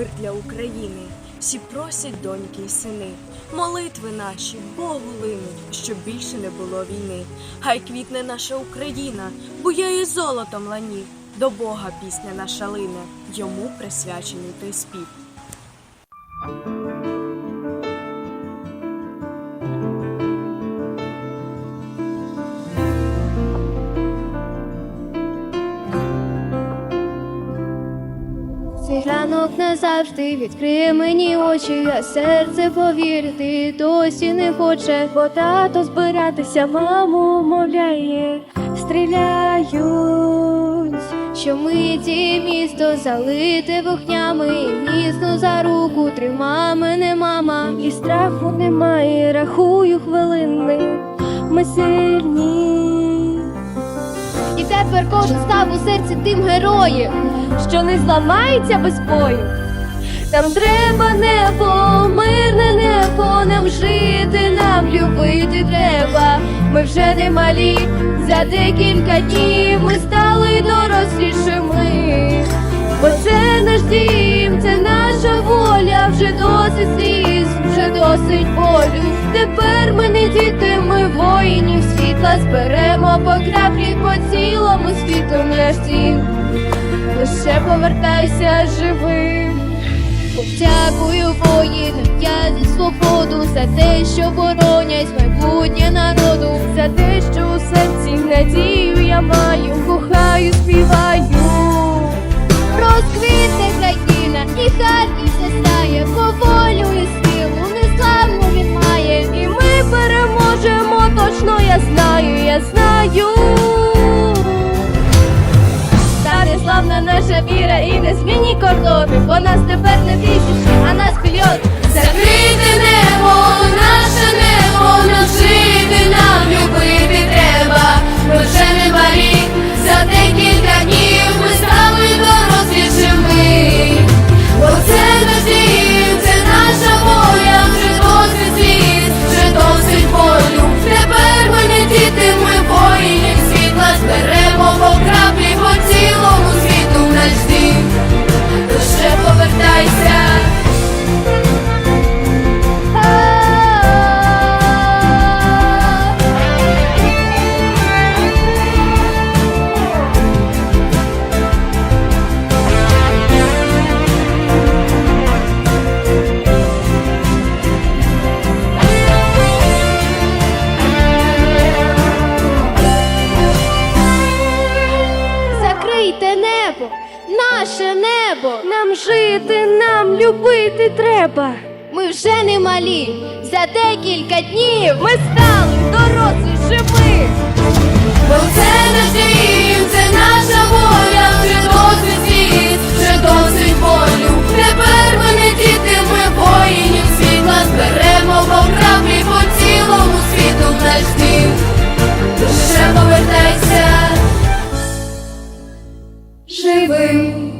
Мир для України, всі просять доньки й сини. Молитви наші Богу линуть, щоб більше не було війни. Хай квітне наша Україна, бо я і золотом лані. До Бога пісня наша лине, йому присвячений той спів. Цей ранок назавжди відкриє мені очі, а серце повірити досі не хоче, бо тато збиратися маму мовляє, стріляють, що миті місто залите вогнями, і за руку трима мене мама, і страху немає, рахую хвилини, ми сильні. І тепер кожен став у серці тим героєм, що не зламається без бою. Нам треба небо, мирне небо, нам жити, нам любити треба. Ми вже не малі, за декілька днів ми стали дорослішими. Бо це наш дім, наша вже досить сліз, вже досить болю. Тепер ми не діти, ми воїнів світла зберемо по краплі по цілому світу наш дім. Лише повертайся живим. Дякую воїнам, я за свободу, за те, що боронять майбутнє народу, за те, що у серці надію я маю, Харків засяє, по волю і силу незламну він має, і ми переможемо, точно я знаю, я знаю. небо. Нам жити, нам любити треба. Ми вже не малі, за декілька днів ми стали дорослі живи. Бо це наш дім, це наша воля, вже досить світ, вже досить болю. Тепер ми не діти, ми воїнів світла зберемо по краплі по цілому світу наш дім. Лише повертайся живим.